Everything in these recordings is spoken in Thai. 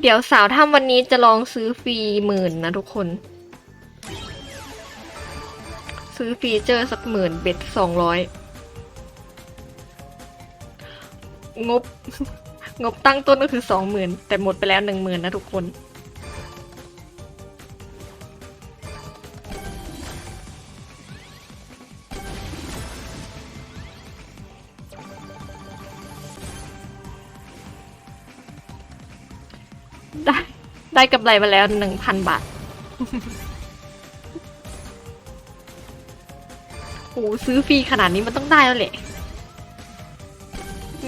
เดี๋ยวสาวถ้ำวันนี้จะลองซื้อฟรีหมื่นนะทุกคน ซื้อฟีเจอร์สักหมื่นเบ็ดสองร้อยงบ งบตั้งต้นก็คือสองหมื่นแต่หมดไปแล้วหนึ่งหมื่นนะทุกคน ได้ได้กำไรมาแล้วหนึ่งพันบาท โอ้ซื้อฟรีขนาดนี้มันต้องได้แล้วแหละ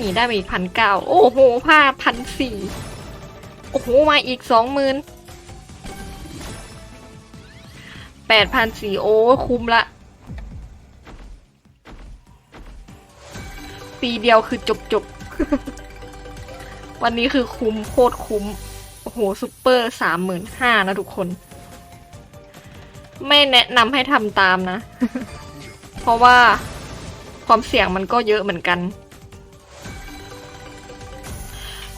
นี่ได้มาอีกพันเก้าโอ้โหผ้าพันสี่โอ้โห มาอีกสองหมื่นแปดพันสี่โอ้คุ้มละ ปีเดียวคือจบจบ วันนี้คือคุ้มโคตรคุ้ม โอ้โหซูเปอร์สามหมื่นห้านะทุกคน ไม่แนะนำให้ทำตามนะ เพราะว่าความเสี่ยงมันก็เยอะเหมือนกัน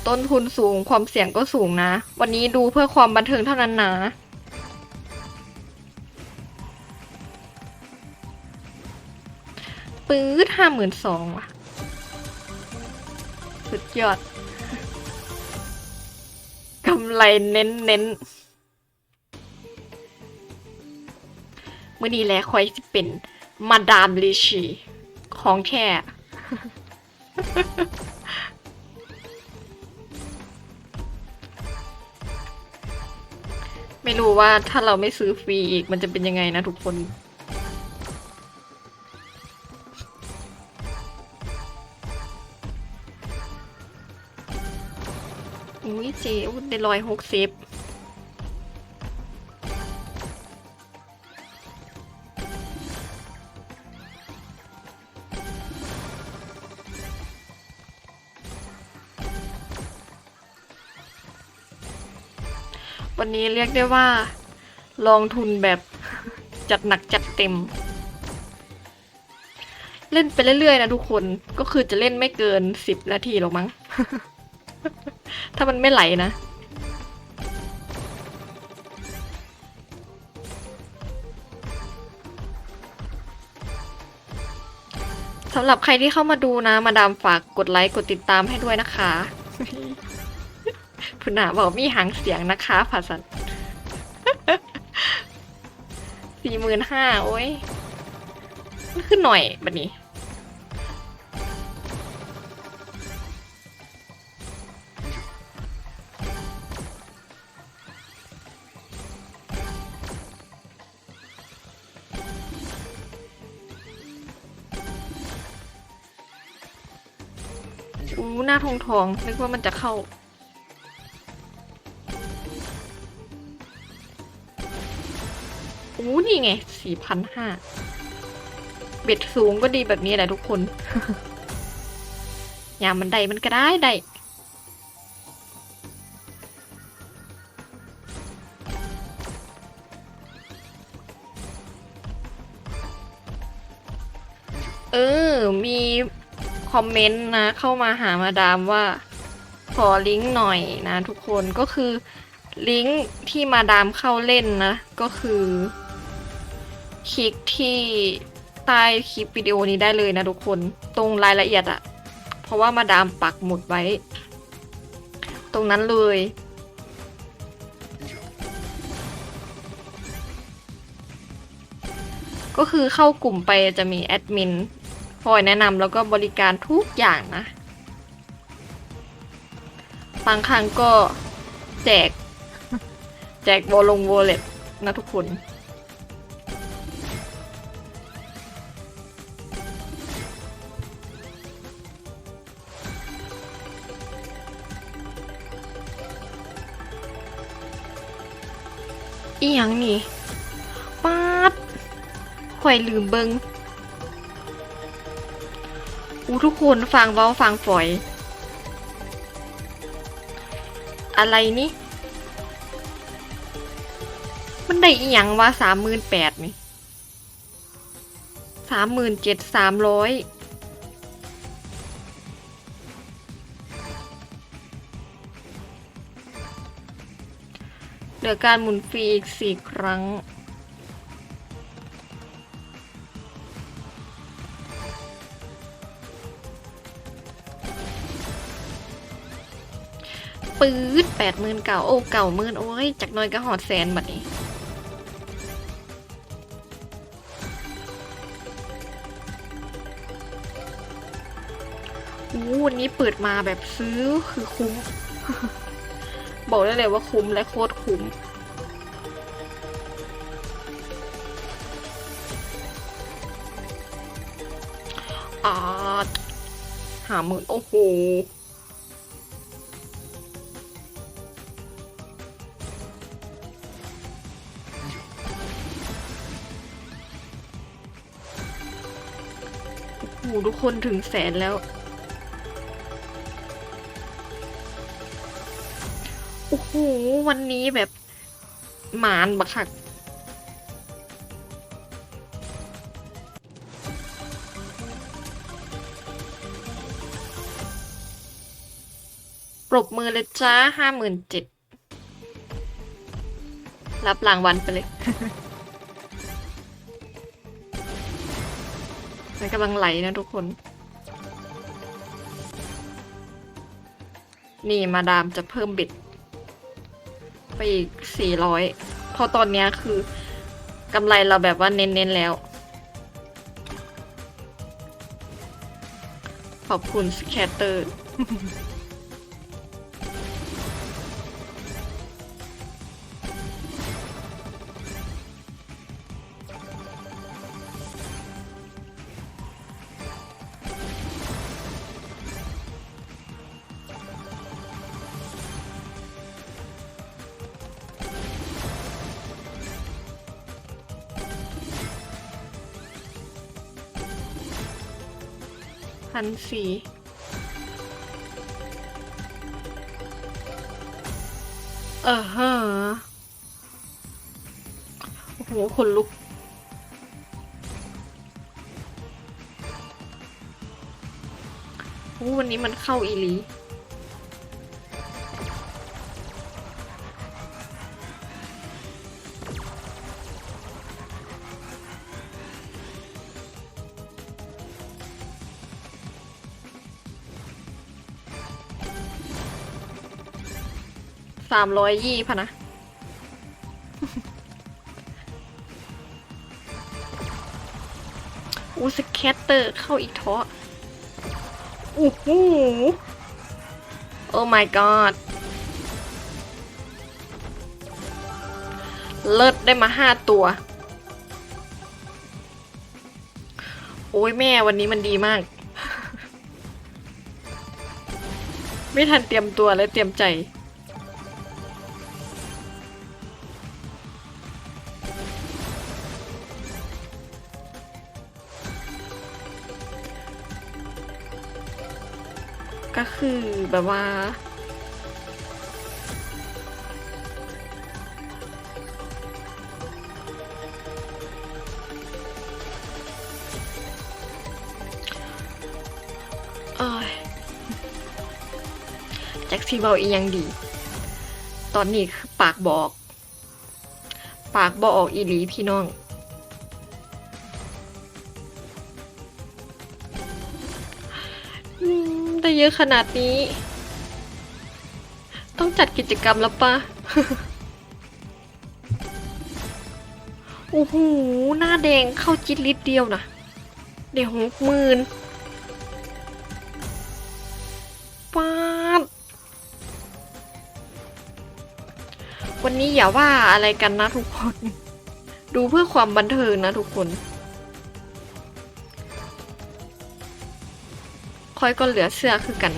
ต้นทุนสูงความเสี่ยงก็สูงนะ วันนี้ดูเพื่อความบันเทิงเท่านั้นนะปื๊ดห้าหมื่นสองว่ะ สุดยอด กำไรเน้นเน้นเมื่อนี้แหล้วคอยจะเป็น มาดามลิชีของแค่ไม่รู้ว่าถ้าเราไม่ซื้อฟรีอีกมันจะเป็นยังไงนะทุกคน อุ้ยเจ๊อุ้ยได้ร้อยหกสิบวันนี้เรียกได้ว่า ลองทุนแบบจัดหนักจัดเต็ม เล่นไปเรื่อยๆนะทุกคนก็คือจะเล่นไม่เกินสิบนาทีหรอกมั้ง ถ้ามันไม่ไหลนะสำหรับใครที่เข้ามาดูนะ มาดามฝากกดไลค์กดติดตามให้ด้วยนะคะพุนาบอกมีหางเสียงนะคะภาษาสี่หมื่นห้าโอ้ยมันขึ้นหน่อยแบบนี้ อู้หน้าทองทองนึกว่ามันจะเข้า อู้นี่ไงสี่พันห้าเบ็ดสูงก็ดีแบบนี้แหละทุกคน อย่ามันได้มันก็ได้ได้เออ มี คอมเมนต์นะ เข้ามาหามาดามว่า ขอลิงก์หน่อยนะ ทุกคนก็คือลิงก์ที่มาดามเข้าเล่นนะ ก็คือ คลิกที่ใต้คลิปวิดีโอนี้ได้เลยนะทุกคนตรงรายละเอียดอะเพราะว่ามาดามปักหมุดไว้ ตรงนั้นเลยก็คือเข้ากลุ่มไปจะมีแอดมิน อยแนะนำแล้วก็บริการทุกอย่างนะ บางครั้งก็แจก แจกวอลงวอลเล็ตนะทุกคนอีหยังนี่ป๊าดข่อยลืมเบิง ทุกคนฟังเว้าฟังฝอย อะไรนี่ มันได้อีหยังวะสามหมื่นแปดนี่สามหมื่นเจ็ดสามร้อยเหลือการหมุนฟรีอีกสี่ครั้ง ปื๊ดแปดหมื่นเก่าโอ้เก่าหมื่นโอ้ยจากน้อยก็หอดแสนบัดนี้อู้วันนี้เปิดมาแบบซื้อคือคุ้ม บอกได้เลยว่าคุ้มและโคตรคุ้มอ่าหาหมื่นโอ้โห หทุกคนถึงแสนแล้ว โอ้โห วันนี้แบบหมานบักคักปรบมือเลยจ้าห้าหมื่นเจ็ดรับรางวัลไปเลย มันกำลังไหลนะทุกคน นี่มาดามจะเพิ่มบิด ไปอีกสี่ร้อยเพราะตอนนี้คือกำไรเราแบบว่าเน้นๆแล้ว ขอบคุณสแคตเตอร์ พันสี่เออฮะโอ้โหคนลุกโอ้วันนี้มันเข้าอีลี สามร้อยยี่พะนะ อูสแคตเตอร์เข้าอีกท้อโอ้โหโอ้ my god เลิศได้มาห้าตัว โอ้ยแม่วันนี้มันดีมาก ไม่ทันเตรียมตัวและเตรียมใจ ก็คือแบบว่า เอ้ยแจ็คซีเบาอียังดี ตอนนี้คือปากบอก ปากบอกอีหลีพี่น้อง ได้เยอะขนาดนี้ ต้องจัดกิจกรรมแล้วปะโอ้โห หน้าแดงเข้าจิตลิตรเดียวนะเดี๋ยวหกหมื่นป้าดวันนี้อย่าว่าอะไรกันนะทุกคน ดูเพื่อความบันเทิงนะทุกคน ค่อยก็เหลือเสื้อคือกัน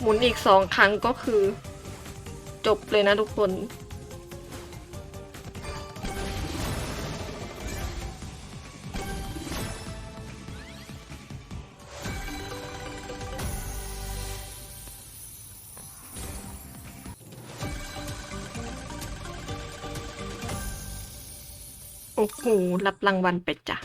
หมุนอีกสองครั้งก็คือ จบเลยนะทุกคน โอ้โห รับรางวัลไปจ้ะ